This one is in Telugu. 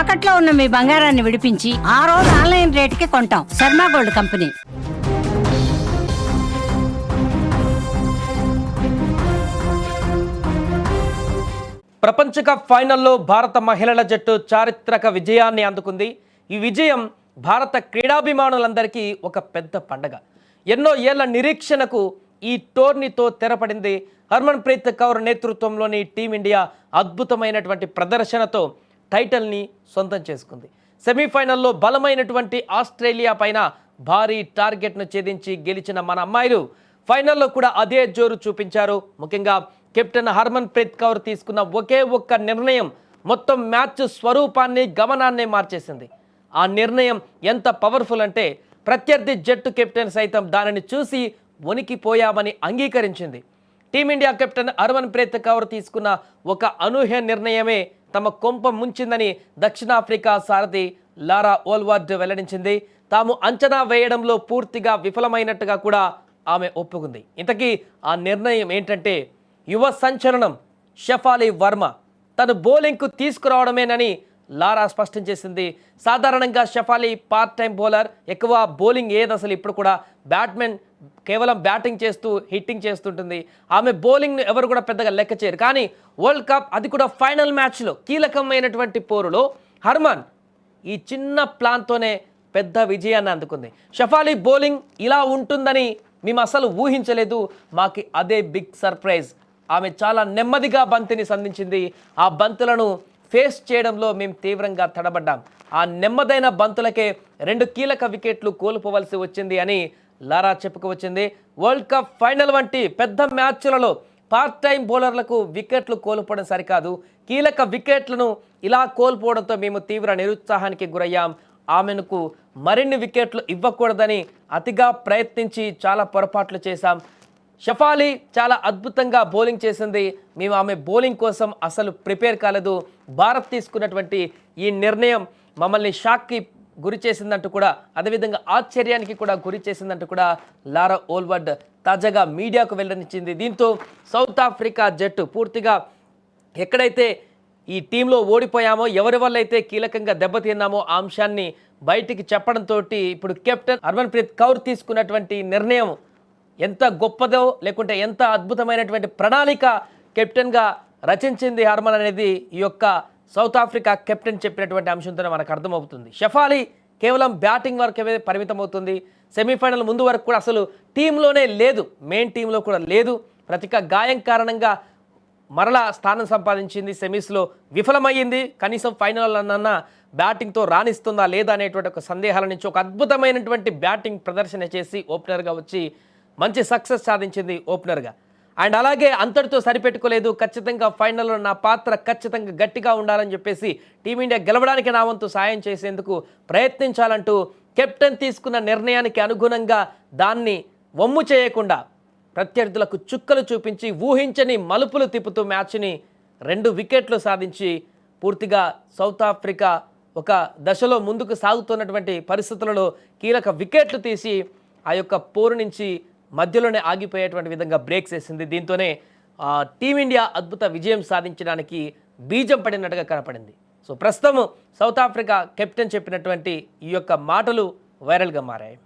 తాకట్లో ఉన్న మీ బంగారాన్ని విడిపించి ఆ రోజు ఆన్లైన్ రేటుకి కొంటాం. Sharma gold company. ప్రపంచ కప్ ఫైనల్లో భారత మహిళల జట్టు చారిత్రక విజయాన్ని అందుకుంది. ఈ విజయం భారత క్రీడాభిమానులందరికీ ఒక పెద్ద పండగ. ఎన్నో ఏళ్ళ నిరీక్షణకు ఈ టోర్నీతో తెరపడింది హర్మన్ ప్రీత్ కౌర్ నేతృత్వంలోని టీమిండియా అద్భుతమైనటువంటి ప్రదర్శనతో టైటిల్ని సొంతం చేసుకుంది. సెమీఫైనల్లో బలమైనటువంటి ఆస్ట్రేలియా పైన భారీ టార్గెట్ను ఛేదించి గెలిచిన మన అమ్మాయిలు ఫైనల్లో కూడా అదే జోరు చూపించారు. ముఖ్యంగా కెప్టెన్ హర్మన్ ప్రీత్ కౌర్ తీసుకున్న ఒకే ఒక్క నిర్ణయం మొత్తం మ్యాచ్ స్వరూపాన్ని గమనాన్ని మార్చేసింది. ఆ నిర్ణయం ఎంత పవర్ఫుల్ అంటే ప్రత్యర్థి జట్టు కెప్టెన్ సైతం దానిని చూసి వణికిపోయామని అంగీకరించింది. Team India captain Harmanpreet Kaur తీసుకున్న ఒక అనూహ్య నిర్ణయమే తమ కొంప ముంచిందని దక్షిణాఫ్రికా సారథి లారా ఓల్వార్డ్ వెల్లడించింది. తాము అంచనా వేయడంలో పూర్తిగా విఫలమైనట్టుగా కూడా ఆమె ఒప్పుకుంది. ఇంతకీ ఆ నిర్ణయం ఏంటంటే యువ సంచలనం షఫాలి వర్మ తను బౌలింగ్కు తీసుకురావడమేనని లారా స్పష్టం చేసింది. సాధారణంగా షఫాలి పార్ట్ టైం బౌలర్ ఎక్కువ బౌలింగ్ ఏది అసలు ఇప్పుడు కూడా బ్యాట్మెన్ కేవలం బ్యాటింగ్ చేస్తూ హిట్టింగ్ చేస్తుంటుంది. ఆమె బౌలింగ్ను ఎవరు కూడా పెద్దగా లెక్క చేయరు. కానీ వరల్డ్ కప్ అది కూడా ఫైనల్ మ్యాచ్లో కీలకమైనటువంటి పోరులో హర్మన్ ఈ చిన్న ప్లాన్తోనే పెద్ద విజయాన్ని అందుకుంది. షఫాలి బౌలింగ్ ఇలా ఉంటుందని మేము అసలు ఊహించలేదు. మాకు అదే బిగ్ సర్ప్రైజ్ ఆమె చాలా నెమ్మదిగా బంతిని సంధించింది. ఆ బంతులను ఫేస్ చేయడంలో మేము తీవ్రంగా తడబడ్డాం. ఆ నెమ్మదైన బంతులకే రెండు కీలక వికెట్లు కోల్పోవలసి వచ్చింది అని లారా చెప్పుకువచ్చింది. వరల్డ్ కప్ ఫైనల్ వంటి పెద్ద మ్యాచ్లలో పార్ట్ టైం బౌలర్లకు వికెట్లు కోల్పోవడం సరికాదు. కీలక వికెట్లను ఇలా కోల్పోవడంతో మేము తీవ్ర నిరుత్సాహానికి గురయ్యాం. ఆమెకు మరిన్ని వికెట్లు ఇవ్వకూడదని అతిగా ప్రయత్నించి చాలా పొరపాట్లు చేశాం. షఫాలి చాలా అద్భుతంగా బౌలింగ్ చేసింది. మేము ఆమె బౌలింగ్ కోసం అసలు ప్రిపేర్ కాలేదు. భారత్ తీసుకున్నటువంటి ఈ నిర్ణయం మమ్మల్ని షాక్కి గురి చేసిందంటూ కూడా అదేవిధంగా ఆశ్చర్యానికి కూడా గురి చేసిందంటూ కూడా లారా ఓల్వర్డ్ తాజాగా మీడియాకు వెల్లడించింది. దీంతో సౌత్ ఆఫ్రికా జట్టు పూర్తిగా ఎక్కడైతే ఈ టీంలో ఓడిపోయామో ఎవరి వల్ల అయితే కీలకంగా దెబ్బతిన్నామో ఆ అంశాన్ని బయటికి చెప్పడంతో ఇప్పుడు కెప్టెన్ హర్మన్ ప్రీత్ కౌర్ తీసుకున్నటువంటి నిర్ణయం ఎంత గొప్పదో లేకుంటే ఎంత అద్భుతమైనటువంటి ప్రణాళిక కెప్టెన్గా రచించింది హర్మన్ అనేది ఈ యొక్క సౌత్ ఆఫ్రికా కెప్టెన్ చెప్పినటువంటి అంశంతోనే మనకు అర్థమవుతుంది. షఫాలి కేవలం బ్యాటింగ్ వరకే పరిమితం అవుతుంది సెమీఫైనల్ ముందు వరకు కూడా అసలు టీంలోనే లేదు. మెయిన్ టీంలో కూడా లేదు. ప్రతిక గాయం కారణంగా మరలా స్థానం సంపాదించింది. సెమీస్లో విఫలమయ్యింది. కనీసం ఫైనల్ అన్న బ్యాటింగ్తో రాణిస్తుందా లేదా అనేటువంటి ఒక సందేహాల నుంచి ఒక అద్భుతమైనటువంటి బ్యాటింగ్ ప్రదర్శన చేసి ఓపెనర్గా వచ్చి మంచి సక్సెస్ సాధించింది ఓపెనర్గా. అండ్ అలాగే అంతటితో సరిపెట్టుకోలేదు. ఖచ్చితంగా ఫైనల్లో నా పాత్ర ఖచ్చితంగా గట్టిగా ఉండాలని చెప్పేసి టీమిండియా గెలవడానికి నా వంతు సాయం చేసేందుకు ప్రయత్నించాలంటూ కెప్టెన్ తీసుకున్న నిర్ణయానికి అనుగుణంగా దాన్ని వమ్ము చేయకుండా ప్రత్యర్థులకు చుక్కలు చూపించి ఊహించని మలుపులు తిప్పుతూ మ్యాచ్ని రెండు వికెట్లు సాధించి పూర్తిగా సౌత్ ఆఫ్రికా ఒక దశలో ముందుకు సాగుతున్నటువంటి పరిస్థితులలో కీలక వికెట్లు తీసి ఆ యొక్క పోరు నుంచి మధ్యలోనే ఆగిపోయేటువంటి విధంగా బ్రేక్స్ వేసింది దీంతోనే టీమిండియా అద్భుత విజయం సాధించడానికి బీజం పడినట్టుగా కనపడింది. సో ప్రస్తుతం సౌత్ ఆఫ్రికా కెప్టెన్ చెప్పినటువంటి ఈ యొక్క మాటలు వైరల్గా మారాయి.